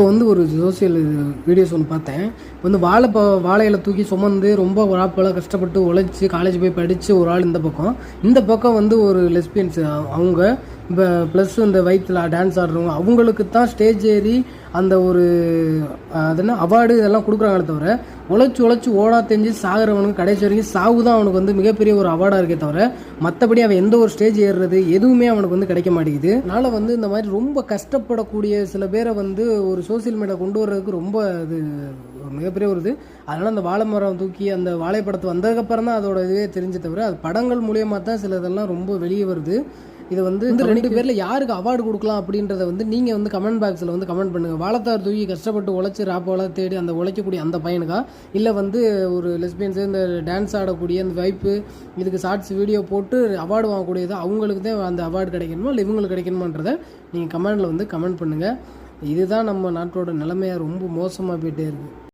இப்போ வந்து ஒரு சோசியல் வீடியோஸ் ஒன்று பார்த்தேன். வந்து வாழை ப வாழையில தூக்கி சுமந்து ரொம்ப ராப்பெல்லாம் கஷ்டப்பட்டு உழைச்சி காலேஜ் போய் படித்து ஒரு ஆள் இந்த பக்கம். இந்த பக்கம் வந்து ஒரு லெஸ்பியன்ஸ் அவங்க இப்போ ப்ளஸ் இந்த வயிற்றில் டான்ஸ் ஆடுறவங்க அவங்களுக்கு தான் ஸ்டேஜ் ஏறி அந்த ஒரு அது என்ன அவார்டு இதெல்லாம் கொடுக்குறாங்களே தவிர உழைச்சி உழைச்சி ஓடா தெரிஞ்சு சாகிறவனுக்கு கடைசி வரைக்கும் சாவு தான் அவனுக்கு வந்து மிகப்பெரிய ஒரு அவார்டாக இருக்கே தவிர மற்றபடி அவன் எந்த ஒரு ஸ்டேஜ் ஏறுறது எதுவுமே அவனுக்கு வந்து கிடைக்க மாட்டேங்குது. அதனால் வந்து இந்த மாதிரி ரொம்ப கஷ்டப்படக்கூடிய சில பேரை வந்து ஒரு சோஷியல் மீடியா கொண்டு வர்றதுக்கு ரொம்ப அது ஒரு மிகப்பெரிய ஒரு இது. அதனால் அந்த வாழை மரம் தூக்கி அந்த வாழைப்படத்தை வந்ததுக்கப்புறம் தான் அதோட இதுவே தெரிஞ்ச தவிர அது படங்கள் மூலியமாக தான் சில இதெல்லாம் ரொம்ப வெளியே வருது. இது வந்து இந்த ரெண்டு பேரில் யாருக்கு அவார்டு கொடுக்கலாம் அப்படின்றத வந்து நீங்கள் வந்து கமெண்ட் பாக்ஸில் வந்து கமெண்ட் பண்ணுங்கள் வாழைத்தார் தூக்கி கஷ்டப்பட்டு உழைச்சி ராப்போலாம் தேடி அந்த உழைக்கக்கூடிய அந்த பையனுக்கா? இல்லை வந்து ஒரு லெஸ்பியன்ஸு இந்த டான்ஸ் ஆடக்கூடிய அந்த வைப்பு இதுக்கு ஷார்ட்ஸ் வீடியோ போட்டு அவார்டு வாங்கக்கூடியது அவங்களுக்கு தான் அந்த அவார்டு கிடைக்கணுமா? இல்லை இவங்களுக்கு கிடைக்கணுமான்றதை நீங்கள் கமெண்டில் வந்து கமெண்ட் பண்ணுங்கள் இதுதான் நம்ம நாட்டோட நிலைமையாக ரொம்ப மோசமாக போயிட்டே இருக்குது